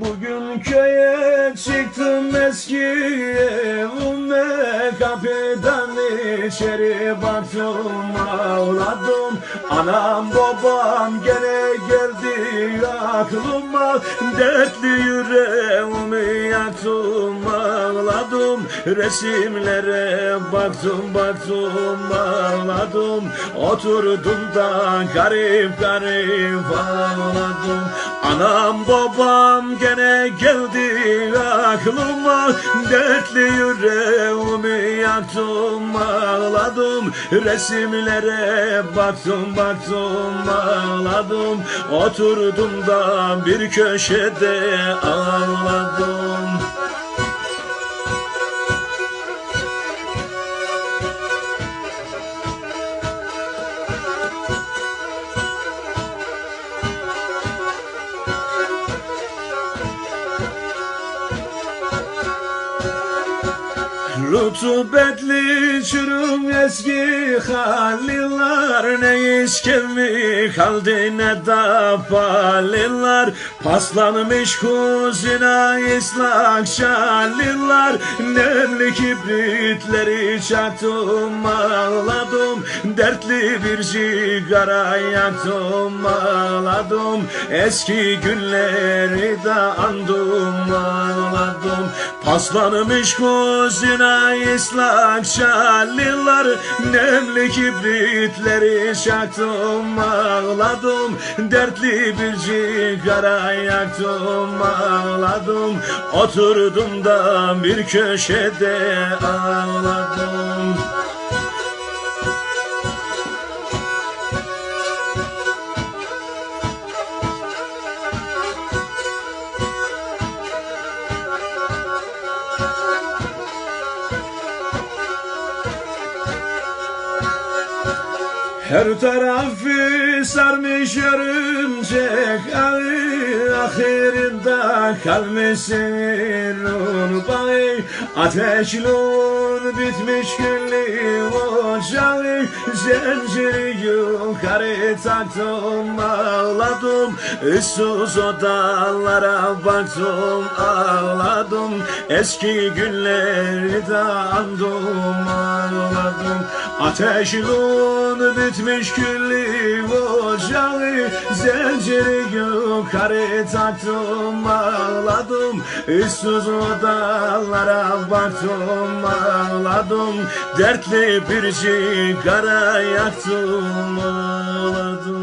Bugün köye çıktım eski evime Kapıdan içeri baktım ağladım. Anam babam gene geldi aklıma Dertli yüreğimi yaktım ağladım Resimlere baktım baktım ağladım. Oturdum da garip garip ağladım. Anam babam gene geldi aklıma. Dertli yüreğimi yaktım ağladım. Resimlere baktım baktım ağladım. Oturdum da bir köşede ağladım Rutubetli çürüm eski halillar Ne işkilmi kaldı ne da falillar Paslanmış kuzina ıslak şalillar Nemli kibritleri çaktım ağladım Dertli bir sigara yaktım ağladım Eski günleri de andım ağladım. Paslanmış kuzina ıslak şalliler Nemli kibritleri çaktım ağladım. Dertli bir sigara yaktım ağladım Oturdum da bir köşede ağladım Her tarafı sarmış örümcek ağı Ahirinde kalmışsın bağı Ateşlun bitmiş külli ocağı. Zinciri yukarı taktım ağladım. Issız odalara baktım ağladım. Eski günleri de andım ağladım Ateşlun bitmiş külli ocağı. Zinciri yukarı taktım ağladım Issız odalara baktım ağladım. Dertli bir sigara yaktım ağladım